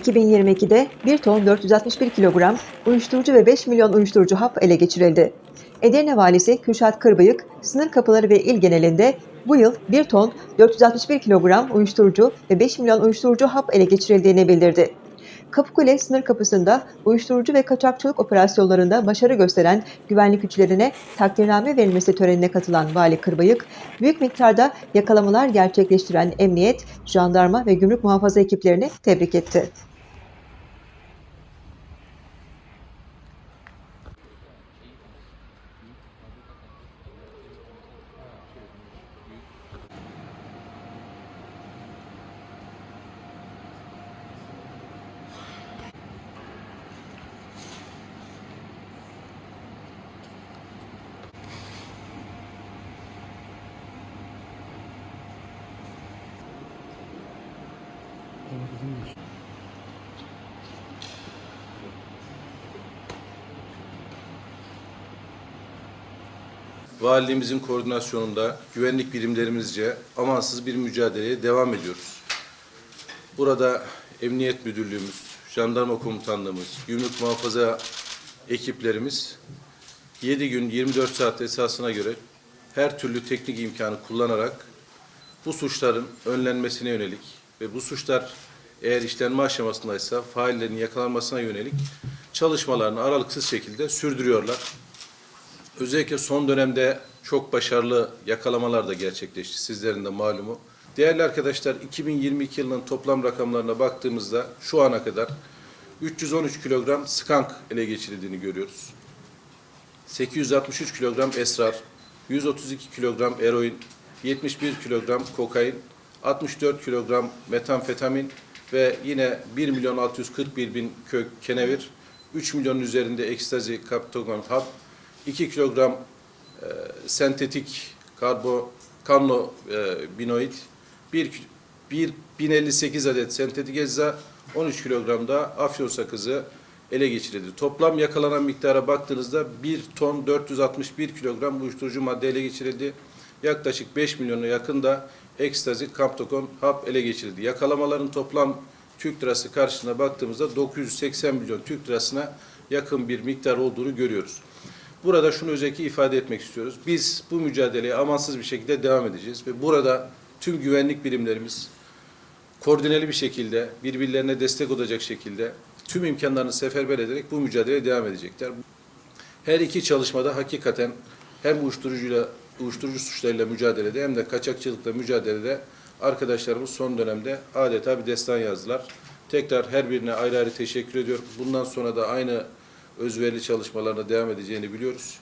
2022'de 1 ton 461 kilogram uyuşturucu ve 5 milyon uyuşturucu hap ele geçirildi. Edirne Valisi Kürşat Kırbıyık, sınır kapıları ve il genelinde bu yıl 1 ton 461 kilogram uyuşturucu ve 5 milyon uyuşturucu hap ele geçirildiğini bildirdi. Kapıkule sınır kapısında uyuşturucu ve kaçakçılık operasyonlarında başarı gösteren güvenlik güçlerine takdirname verilmesi törenine katılan Vali Kırbayık, büyük miktarda yakalamalar gerçekleştiren emniyet, jandarma ve gümrük muhafaza ekiplerini tebrik etti. Valiliğimizin koordinasyonunda güvenlik birimlerimizce amansız bir mücadeleye devam ediyoruz. Burada Emniyet Müdürlüğümüz, Jandarma Komutanlığımız, Gümrük Muhafaza ekiplerimiz 7 gün 24 saat esasına göre her türlü teknik imkanı kullanarak bu suçların önlenmesine yönelik ve bu suçlar eğer işlenme aşamasındaysa faillerin yakalanmasına yönelik çalışmalarını aralıksız şekilde sürdürüyorlar. Özellikle son dönemde çok başarılı yakalamalar da gerçekleşti. Sizlerin de malumu. Değerli arkadaşlar 2022 yılının toplam rakamlarına baktığımızda şu ana kadar 313 kilogram skank ele geçirildiğini görüyoruz. 863 kilogram esrar, 132 kilogram eroin, 71 kilogram kokain, 64 kilogram metamfetamin ve yine 1 milyon 641 bin kök kenevir, 3 milyonun üzerinde ekstazi kaptogon hap, 2 kilogram e, sentetik karbo kanlo e, binoid, 1, 1 1058 adet sentetik ecza, 13 kilogram da afyon sakızı ele geçirildi. Toplam yakalanan miktara baktığınızda 1 ton 461 kilogram uyuşturucu madde ele geçirildi. Yaklaşık 5 milyona yakın da ekstazi, kaptokon, hap ele geçirildi. Yakalamaların toplam Türk lirası karşılığına baktığımızda 980 milyon Türk lirasına yakın bir miktar olduğunu görüyoruz. Burada şunu özellikle ifade etmek istiyoruz. Biz bu mücadeleye amansız bir şekilde devam edeceğiz ve burada tüm güvenlik birimlerimiz koordineli bir şekilde birbirlerine destek olacak şekilde tüm imkanlarını seferber ederek bu mücadeleye devam edecekler. Her iki çalışmada hakikaten hem uyuşturucuyla uyuşturucu suçlarıyla mücadelede hem de kaçakçılıkla mücadelede arkadaşlarımız son dönemde adeta bir destan yazdılar. Tekrar her birine ayrı ayrı teşekkür ediyorum. Bundan sonra da aynı özverili çalışmalarına devam edeceğini biliyoruz.